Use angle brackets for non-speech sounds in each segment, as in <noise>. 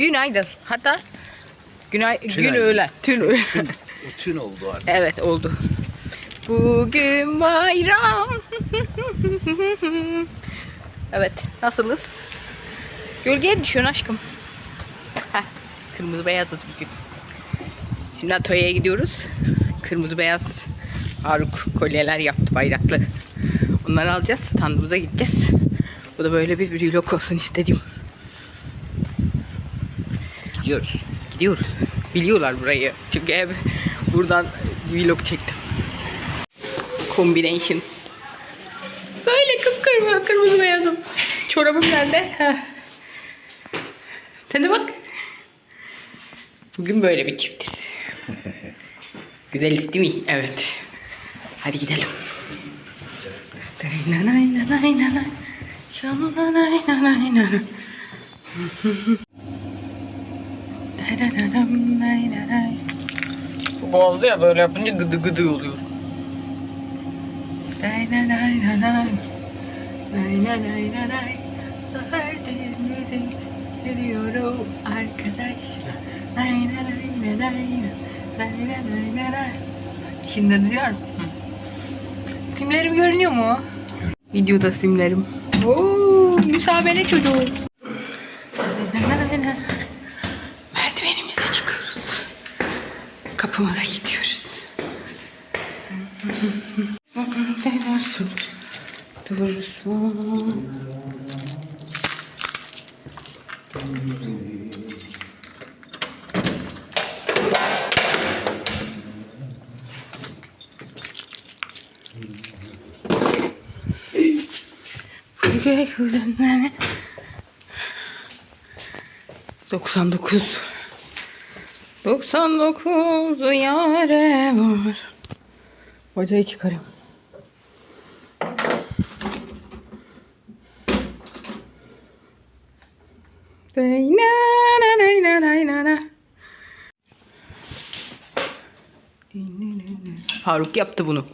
Günaydın. Hatta günay gün Tünaydın. öğlen. Tün öğlen. O tün oldu artık. evet oldu. Bugün bayram. evet nasılız? Gölgeye düşüyorsun aşkım. Heh, kırmızı beyazız bugün. Şimdi atölyeye gidiyoruz. Kırmızı beyaz Faruk kolyeler yaptı bayraklı. Onları alacağız. Standımıza gideceğiz. Bu da böyle bir vlog olsun istedim. Gidiyoruz. Gidiyoruz. Biliyorlar burayı. Çünkü hep buradan vlog çektim. Combination. Böyle kıpkırmızı kırmızı beyazım. Çorabım nerede? Heh. Sen de bak. Bugün böyle bir çiftiz. <laughs> Güzeliz değil mi? Evet. Hadi gidelim. Nay nay nay nay nay nay nay nay nay. Nay. Boğazlı ya böyle yapınca gıdı gıdı oluyor. Zaferdir müzik. Şimdi mısın? Simlerim görünüyor mu? Videoda simlerim. Oo, müsabele çocuğu. Nay nay nay nay. Merdivenimize çıkıyoruz. Kapımıza gidiyoruz. Dursun. Dursun. Doksan dokuz. 99 yare var. Bacayı çıkarım. Nay na na na na na. Faruk yaptı bunu.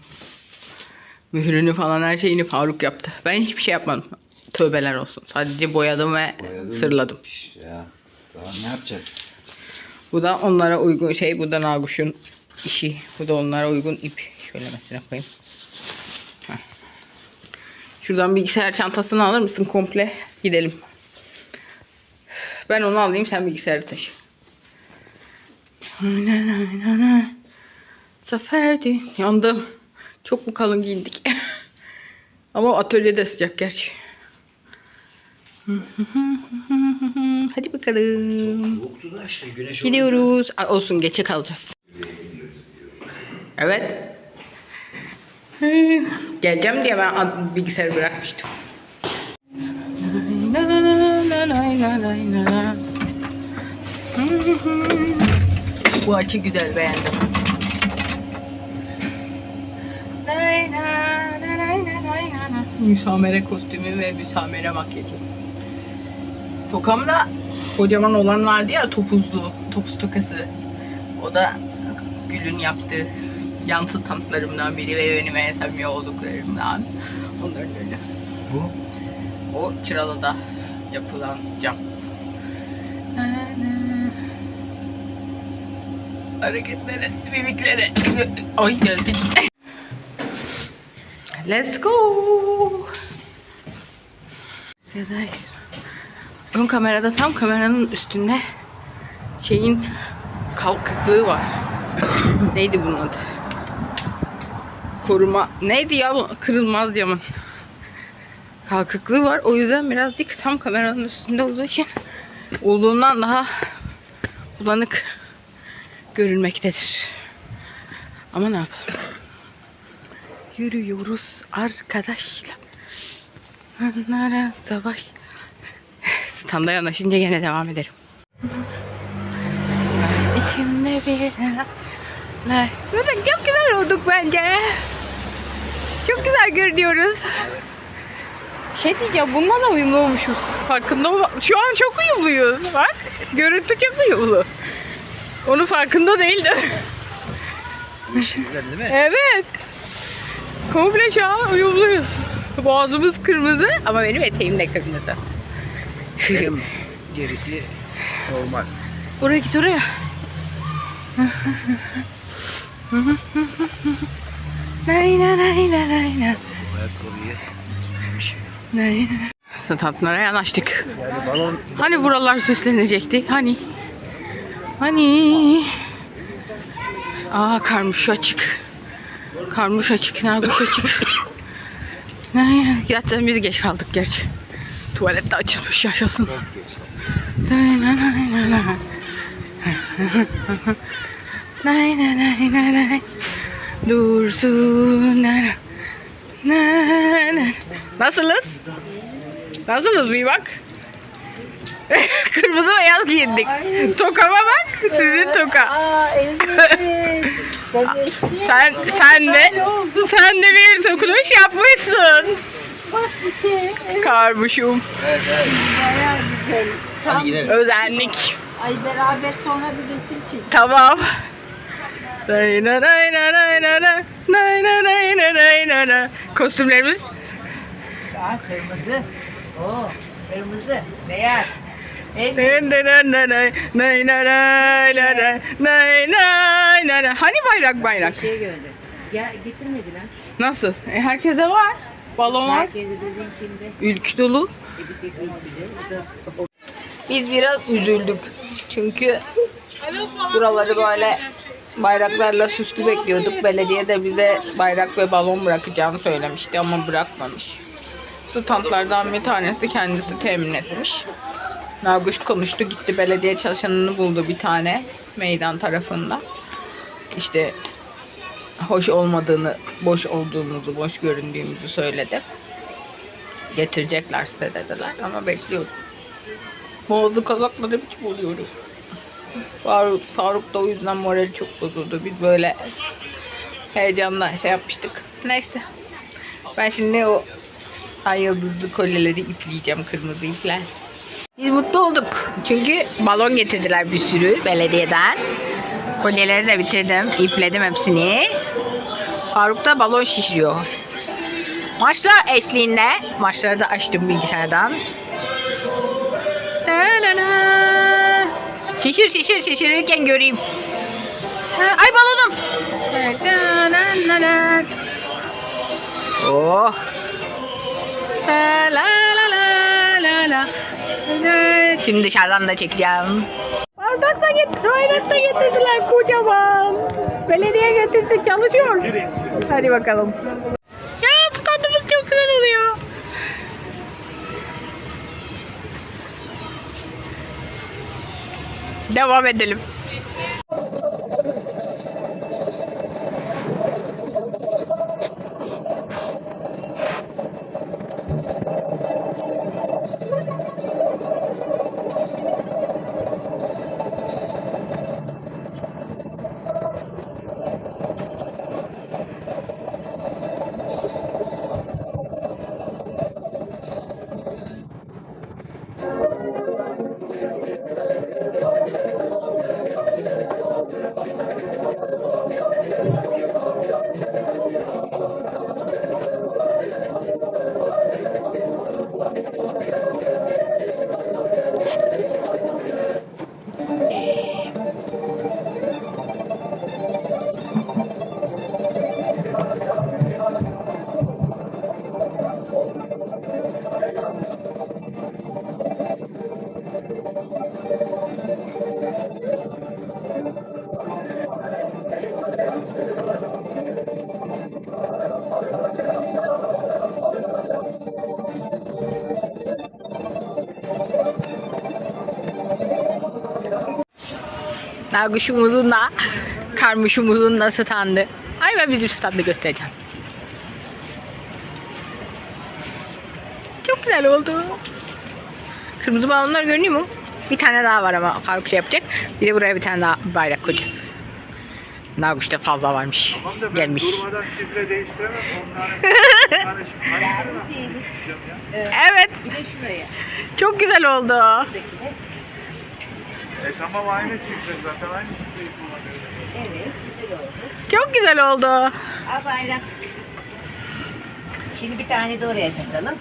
Mührünü falan her şeyini Faruk yaptı. Ben hiçbir şey yapmadım. Tövbeler olsun. Sadece boyadım ve Boyadım. sırladım. Ya. Daha ne yapacak? Bu da onlara uygun şey. Bu da Naguş'un işi. Bu da onlara uygun ip. Şöyle mesela koyayım. Şuradan bilgisayar çantasını alır mısın komple? Gidelim. Ben onu alayım sen bilgisayarı taşı. Zaferdi. Yandım. Çok mu kalın giyindik? <laughs> Ama atölyede sıcak gerçi. <laughs> Hadi bakalım. Soğuktu da işte güneş Gidiyoruz. Ay, olsun geçe kalacağız. Evet. Geleceğim diye ben bilgisayarı bırakmıştım. Bu açı güzel beğendim. Müsamere kostümü ve müsamere makyajı. Tokamda kocaman olan vardı ya topuzlu, topuz tokası. O da Gül'ün yaptığı yansıt tanıtlarımdan biri ve benim en samimi olduklarımdan. Onların öyle. Bu. O Çıralı'da yapılan cam. Hareketlere, mimiklere. Ay geldik. Let's go. Arkadaşlar. Ön kamerada tam kameranın üstünde şeyin kalkıklığı var. <coughs> Neydi bunun adı? Koruma. Neydi ya bu? Kırılmaz camın. Kalkıklığı var. O yüzden birazcık tam kameranın üstünde olduğu için olduğundan daha bulanık görünmektedir. Ama ne yapalım? Yürüyoruz arkadaşlar. Onlara savaş. Standa yanaşınca gene devam ederim. İçimde bir çok güzel olduk bence. Çok güzel görünüyoruz. Şey diyeceğim bununla da uyumlu olmuşuz. Farkında mı? Şu an çok uyumluyuz. Bak görüntü çok uyumlu. Onun farkında değildi. Yeşilden değil mi? Evet. Komple şu an uyumluyuz. Boğazımız kırmızı ama benim eteğim de kırmızı. Şişim. Gerisi normal. Oraya git oraya. Nayna nayna nayna. Ayakkabıyı tutmamış. Nayna. Standlara yanaştık. Yani balon... Hani buralar süslenecekti? Hani? Hani? Aa karmış açık. Karmış açık, narguş açık. <coughs> Zaten biz geç kaldık gerçi. Tuvalette açılmış yaşasın. Nay nay nay nay nay. Nay nay nay nay nay. Dursun nay nay nay. Nasılız? Nasılız bir bak. <laughs> Kırmızı beyaz giyindik. Ay. Tokama bak. Sizin toka. Aa, evet. <laughs> sen sen de sen de bir dokunuş yapmışsın. Bak bir şey. Evet. Karpuşum. Evet evet. Bayağı güzel. Tam Hadi gidelim. Özenlik. Ay beraber sonra bir resim çek. Tamam. Kostümlerimiz? Aa, kırmızı. Oo, kırmızı. Beyaz. Hani bayrak bayrak? Bir şey gördüm. Ya getirmediler. Nasıl? E, herkese var. Balon var. Ülkü dolu. Biz biraz üzüldük. Çünkü buraları böyle bayraklarla süslü bekliyorduk. Belediye de bize bayrak ve balon bırakacağını söylemişti ama bırakmamış. Standlardan bir tanesi kendisi temin etmiş. Naguş konuştu gitti belediye çalışanını buldu bir tane meydan tarafında. İşte hoş olmadığını, boş olduğumuzu, boş göründüğümüzü söyledi. Getirecekler size dediler ama bekliyoruz. Boğazlı kazakları hiç buluyoruz. Faruk, Faruk da o yüzden morali çok bozuldu. Biz böyle heyecanla şey yapmıştık. Neyse. Ben şimdi o ay yıldızlı kolyeleri ipleyeceğim kırmızı ipler. Biz mutlu olduk. Çünkü balon getirdiler bir sürü belediyeden. Kolyeleri de bitirdim. İpledim hepsini. Faruk da balon şişiriyor. Maçlar eşliğinde. Maçları da açtım bilgisayardan. Da da da. Şişir şişir şişirirken göreyim. Ay balonum. Oh. La la la la la. Şimdi dışarıdan da çekeceğim. Trakta getirdiler kocaman. Belediye getirdi çalışıyor. Hadi bakalım. Ya standımız çok güzel oluyor. Devam edelim. da da karmışımızın da standı. Ay ben bizim standı göstereceğim. Çok güzel oldu. Kırmızı balonlar görünüyor mu? Bir tane daha var ama Faruk şey yapacak. Bir de buraya bir tane daha bayrak koyacağız. Naguş'ta fazla varmış. Tamam da ben Gelmiş. durmadan şifre değiştiremem. Onları, <laughs> ee, evet. Bir de şuraya. Çok güzel oldu. Şuradakine. E tamam aynı çıkacak zaten aynı çıkacak. Evet güzel oldu. Çok güzel oldu. Al bayrak. Şimdi bir tane de oraya takalım.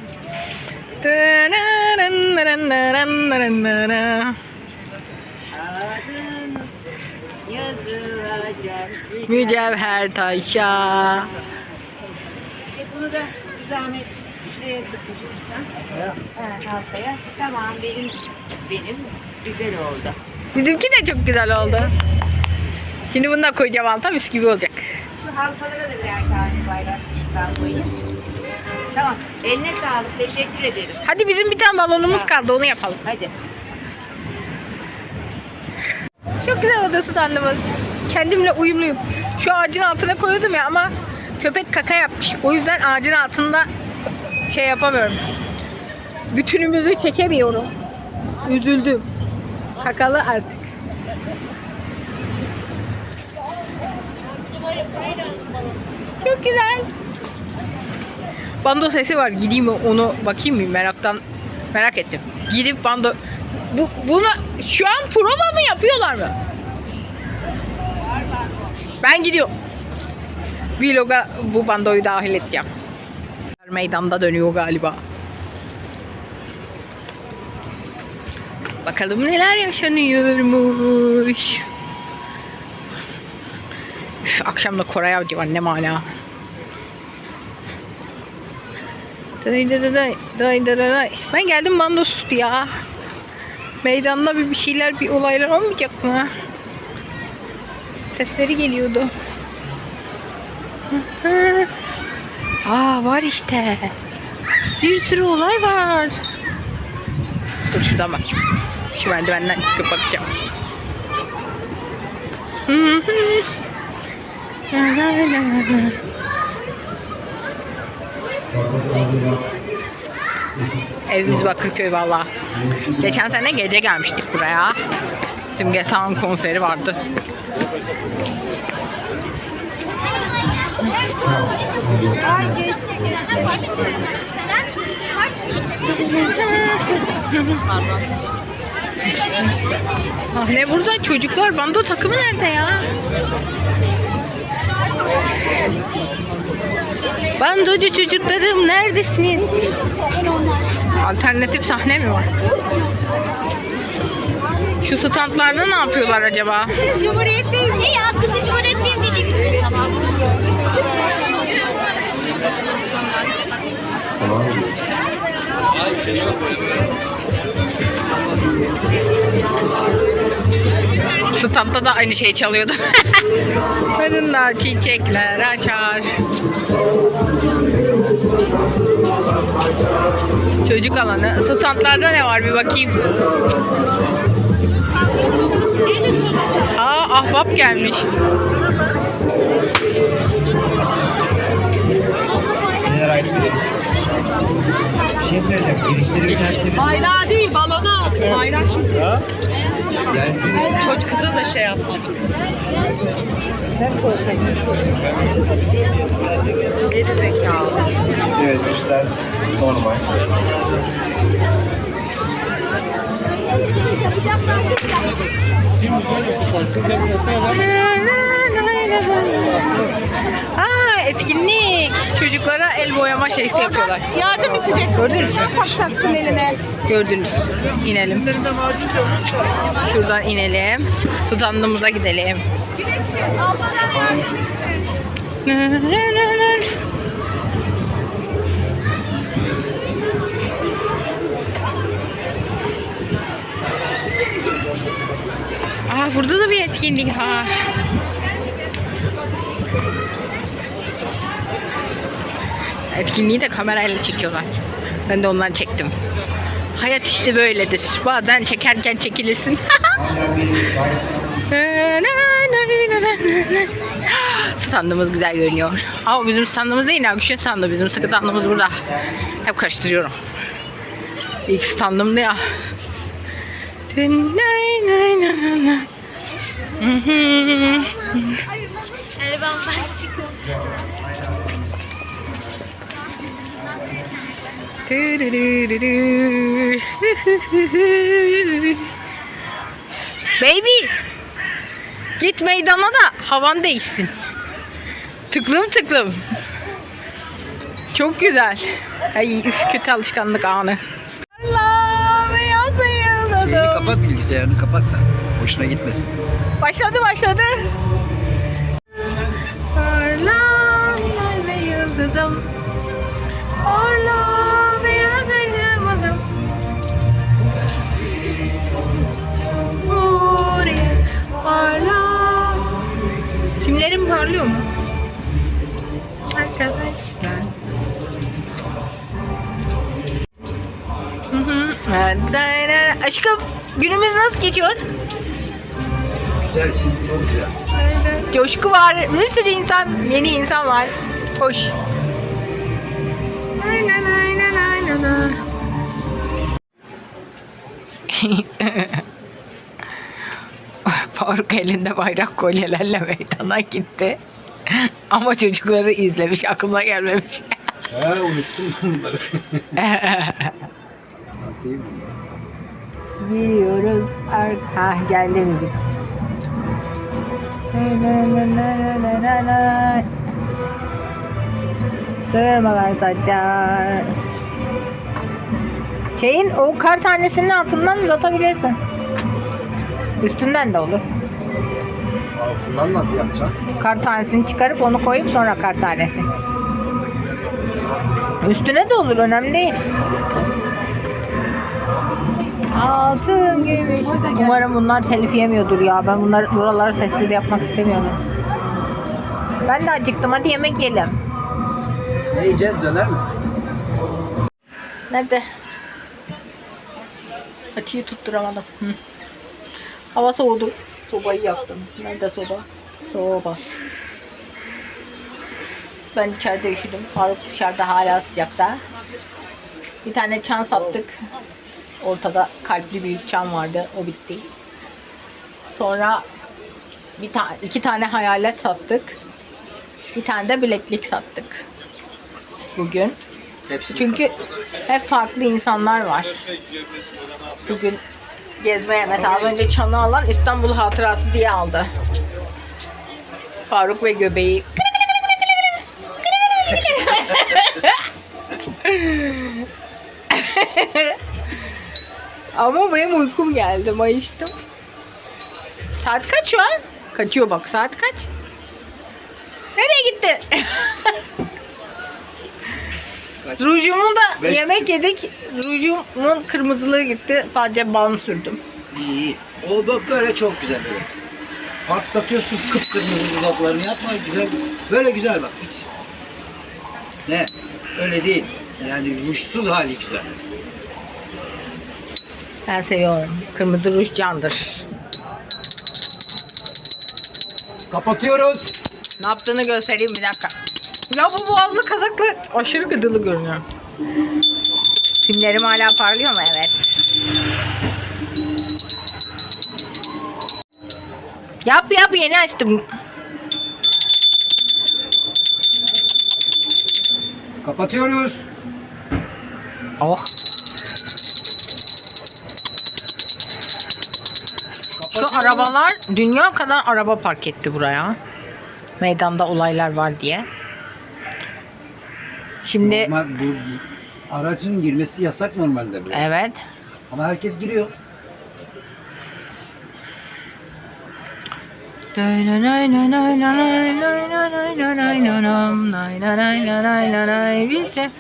Adın yazılacak. Mücevher Taş'a. E bunu da bir zahmet şuraya sıkıştırsan. Ha, halkaya. Tamam benim benim güzel oldu. Bizimki de çok güzel oldu. Şimdi bunu da koyacağım alta mis gibi olacak. Şu halkalara da birer tane bayrak ışıklar koyayım. Tamam. Eline sağlık. Teşekkür ederim. Hadi bizim bir tane balonumuz kaldı onu yapalım. Hadi. Çok güzel odası tandımız. Kendimle uyumluyum. Şu ağacın altına koyuyordum ya ama köpek kaka yapmış. O yüzden ağacın altında şey yapamıyorum. Bütünümüzü çekemiyorum. Üzüldüm. Kakalı artık. Çok güzel. Bando sesi var. Gideyim onu bakayım mı meraktan merak ettim. Gidip bando bu bunu şu an prova mı yapıyorlar mı? Ben gidiyorum. Vlog'a bu bandoyu dahil edeceğim. Meydanda dönüyor galiba. Bakalım neler yaşanıyormuş. Üf, akşam da Koray Avcı var ne day day. Ben geldim bando sustu ya. Meydanda bir, bir şeyler bir olaylar olmayacak mı? Sesleri geliyordu. Aa var işte. Bir sürü olay var. Dur şuradan bakayım. Şu merdivenden çıkıp bakacağım. Evimiz Bakırköy valla. Geçen sene gece gelmiştik buraya. Simge Sağ'ın konseri vardı. Sahne burada. Çocuklar bando takımı nerede ya? Bandocu çocuklarım neredesiniz? Alternatif sahne mi var? Şu standlarda ne yapıyorlar acaba? Cumhuriyet'teyiz. Ne ya? Kızı Cumhuriyet'teyim dedik. Tamam. Standta da aynı şey çalıyordu. <laughs> Önünde çiçekler açar. Çocuk alanı. Standlarda ne var bir bakayım. Aa ahbap gelmiş. Bir şey söyleyeceğim. Girişleri tane Bayrağı değil balonu. Bayrak Çocuk kıza da şey yapmadım. Geri zekalı. Evet üstler normal. Aa etkinlik. Çocuklara el boyama şeysi yapıyorlar. Yardım isteyeceksin. Gördünüz mü? Takacaksın eline. Gördünüz. İnelim. Şuradan inelim. Standımıza gidelim. Aa burada da bir etkinlik var. Etkinliği de kamerayla çekiyorlar. Ben de onları çektim. Hayat işte böyledir. Bazen çekerken çekilirsin. <laughs> Standımız güzel görünüyor. Ama bizim standımız değil, Aküş'ün standı. Bizim standımız burada. Hep karıştırıyorum. İlk standım ne ya? Erban ben çıkıyorum. Baby. Git meydana da havan değişsin. Tıklım tıklım. Çok güzel. Ay üf kötü alışkanlık anı. Allah'ım ya bilgisayarını kapatsa. Hoşuna gitmesin. Başladı başladı. Parla hilal ve yıldızım. Simlerim parlıyor mu? Arkadaşlar. Hı hı. Aşkım günümüz nasıl geçiyor? Güzel, çok güzel. Coşku var. Bir sürü insan, yeni insan var. Hoş. Aynen aynen aynen. <laughs> Faruk elinde bayrak kolyelerle meydana gitti. Ama çocukları izlemiş, aklına gelmemiş. Ha unuttum bunları. Nasıl <laughs> iyi mi? Giriyoruz artık. Ha geldi müzik. Sırmalar saçar. Şeyin o kar tanesinin altından uzatabilirsin. Üstünden de olur. Altından nasıl yapacaksın? Kar tanesini çıkarıp onu koyup sonra kar tanesi. Üstüne de olur önemli değil. Altın gümüş. Umarım bunlar telif yemiyordur ya. Ben bunlar buraları sessiz yapmak istemiyorum. Ben de acıktım. Hadi yemek yiyelim. Ne yiyeceğiz döner mi? Nerede? Açıyı tutturamadım. Hı. Hava soğudu. Sobayı yaktım. Nerede soba? Soba. Ben içeride üşüdüm. Faruk dışarıda hala sıcakta. Bir tane çan sattık. Ortada kalpli büyük çan vardı. O bitti. Sonra bir tane iki tane hayalet sattık. Bir tane de bileklik sattık. Bugün. Hepsi Çünkü hep farklı insanlar var. Bugün gezmeye mesela az önce çanı alan İstanbul hatırası diye aldı. Faruk ve göbeği. Ama benim uykum geldi mayıştım. Saat kaç şu an? Kaçıyor bak saat kaç? Nereye gitti? Rujumu da Beş yemek yedik. Rujumun kırmızılığı gitti. Sadece balm sürdüm. iyi iyi. O bö- böyle çok güzel böyle. Patlatıyorsun kıpkırmızı dudaklarını yapma güzel. Böyle güzel bak hiç. Ne? Öyle değil. Yani rujsuz hali güzel. Ben seviyorum. Kırmızı ruj candır. Kapatıyoruz. Ne yaptığını göstereyim bir dakika. Ya bu boğazlı kazaklı aşırı gıdılı görünüyor. Simlerim hala parlıyor mu? Evet. Yap yap yeni açtım. Kapatıyoruz. Oh. Şu arabalar dünya kadar araba park etti buraya. Meydanda olaylar var diye. Şimdi Normal bu aracın girmesi yasak normalde buraya. evet. Ama herkes giriyor. Bilse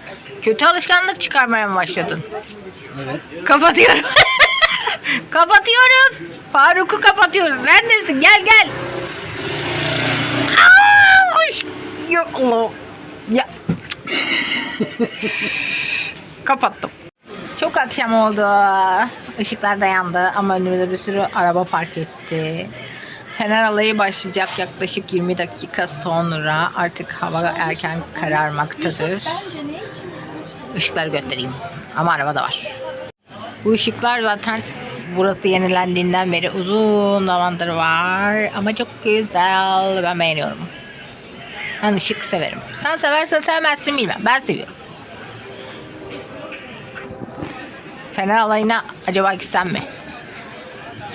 kötü alışkanlık çıkarmaya mı başladın? Evet. Kapatıyorum. Kapatıyoruz. Faruk'u kapatıyoruz. Neredesin? Gel gel. Aa, hoş-. Ya. Kapattım. Çok akşam oldu. Işıklar da yandı ama önümüzde bir sürü araba park etti. Fener alayı başlayacak yaklaşık 20 dakika sonra artık hava erken kararmaktadır. Işıkları göstereyim. Ama araba da var. Bu ışıklar zaten burası yenilendiğinden beri uzun zamandır var. Ama çok güzel. Ben beğeniyorum. Ben ışık severim. Sen seversen sevmezsin bilmem. Ben seviyorum. Fener alayına acaba gitsem mi?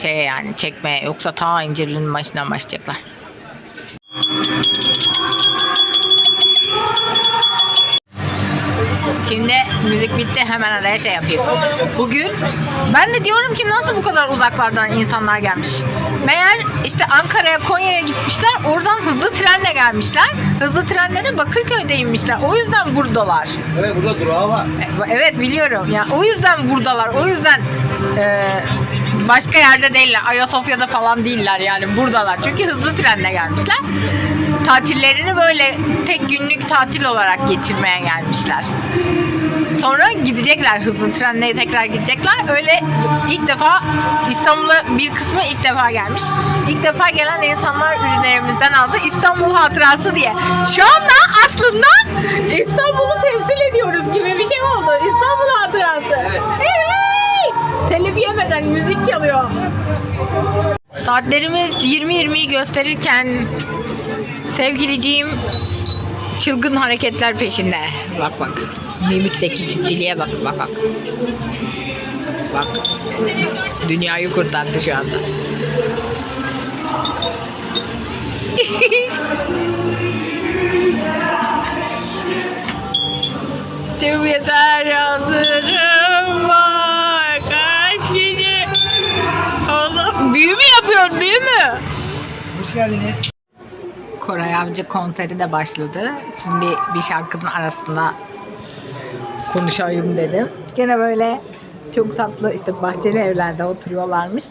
Şey yani çekmeye yoksa ta İncirli'nin başından başlayacaklar. Şimdi müzik bitti hemen araya şey yapayım. Bugün ben de diyorum ki nasıl bu kadar uzaklardan insanlar gelmiş. Meğer işte Ankara'ya Konya'ya gitmişler oradan hızlı trenle gelmişler. Hızlı trenle de Bakırköy'de inmişler. O yüzden buradalar. Evet burada durağı var. Evet biliyorum. Ya o yüzden buradalar. O yüzden e, başka yerde değiller. Ayasofya'da falan değiller yani buradalar. Çünkü hızlı trenle gelmişler. Tatillerini böyle tek günlük tatil olarak geçirmeye gelmişler. Sonra gidecekler hızlı trenle tekrar gidecekler. Öyle ilk defa İstanbul'a bir kısmı ilk defa gelmiş. İlk defa gelen insanlar ürünlerimizden aldı. İstanbul hatırası diye. Şu anda aslında İstanbul'u temsil ediyoruz gibi bir şey oldu. İstanbul hatırası. Evet. Hey! Telif yemeden müzik çalıyor. Saatlerimiz 20.20'yi gösterirken sevgiliciğim çılgın hareketler peşinde. Bak bak. Mimikteki ciddiliğe bak bak bak. Bak. Dünyayı kurtardı şu anda. <laughs> Tüm yeter hazırım var. Kaç kişi? Oğlum büyü mü yapıyorsun büyü mü? Hoş geldiniz. Koray Avcı konseri de başladı. Şimdi bir şarkının arasında konuşayım dedim. Gene böyle çok tatlı işte bahçeli evlerde oturuyorlarmış.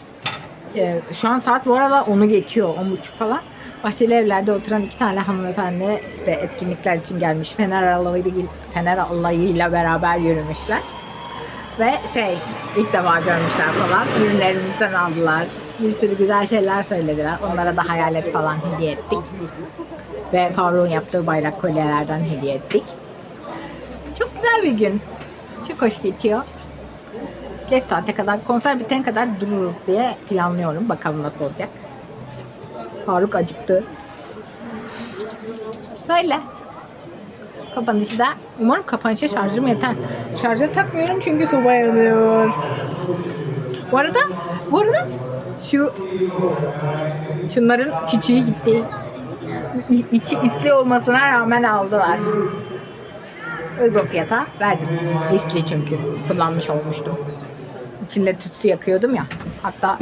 Ee, şu an saat bu arada onu geçiyor, on buçuk falan. Bahçeli evlerde oturan iki tane hanımefendi işte etkinlikler için gelmiş. Fener alayıyla, Fener alayıyla beraber yürümüşler. Ve şey ilk defa görmüşler falan. Ürünlerimizden aldılar. Bir sürü güzel şeyler söylediler. Onlara da hayalet falan hediye ettik. Ve Faruk'un yaptığı bayrak kolyelerden hediye ettik. Çok güzel bir gün. Çok hoş geçiyor. Geç saate kadar, konser bitene kadar dururuz diye planlıyorum. Bakalım nasıl olacak. Faruk acıktı. Böyle. Kapanışı da umarım kapanışa şarjım yeter. Şarja takmıyorum çünkü soba yanıyor. Bu arada bu arada şu şunların küçüğü gitti. İçi isli olmasına rağmen aldılar. Uygun fiyata verdim. İsli çünkü. Kullanmış olmuştum. İçinde tütsü yakıyordum ya. Hatta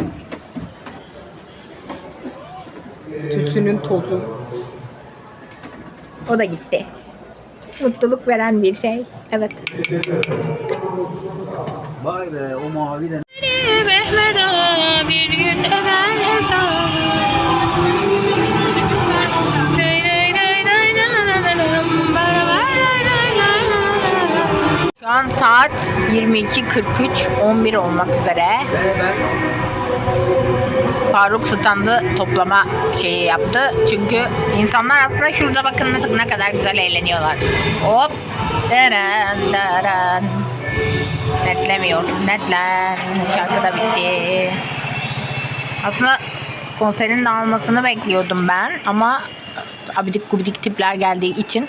tütsünün tozu. O da gitti. Mutluluk veren bir şey. Evet. Vay be o mavi de Mehmet Ağa bir gün öder hesabı. Şu an saat 22.43, 11 olmak üzere. ve ben Faruk standı toplama şeyi yaptı. Çünkü insanlar aslında şurada bakın ne, kadar güzel eğleniyorlar. Hop. Deren, deren. Netlemiyor. Netlen. Şarkı da bitti. Aslında konserin dağılmasını bekliyordum ben ama abidik gubidik tipler geldiği için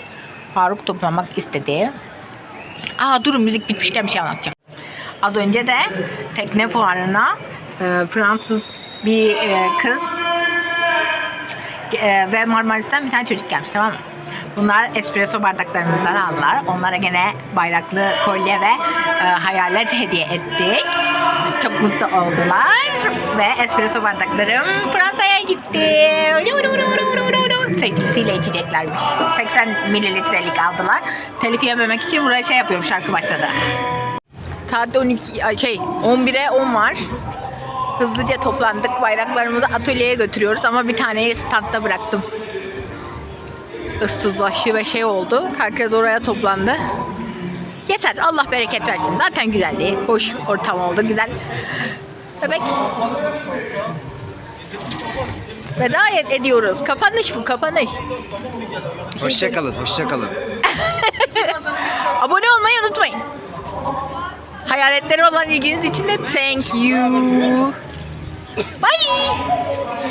Faruk toplamak istedi. Aa durun müzik bitmişken bir şey anlatacağım. Az önce de tekne fuarına e, Fransız bir e, kız e, ve Marmaris'ten bir tane çocuk gelmiş tamam mı? Bunlar espresso bardaklarımızdan aldılar. Onlara gene bayraklı kolye ve e, hayalet hediye ettik. Çok mutlu oldular ve espresso bardaklarım Fransa'ya gitti. Sevgilisiyle içeceklermiş. 80 mililitrelik aldılar. Telif yememek için buraya şey yapıyorum şarkı başladı. Saat 12 ay, şey 11'e 10 var. Hızlıca toplandık. Bayraklarımızı atölyeye götürüyoruz ama bir taneyi standta bıraktım. Issızlaştı ve şey oldu. Herkes oraya toplandı. Yeter. Allah bereket versin. Zaten güzeldi. Hoş ortam oldu. Güzel. Bebek. Veda et- ediyoruz. Kapanış bu. Kapanış. hoşçakalın hoşçakalın. <laughs> Abone olmayı unutmayın. Hayaletleri olan ilginiz için de thank you. Bye!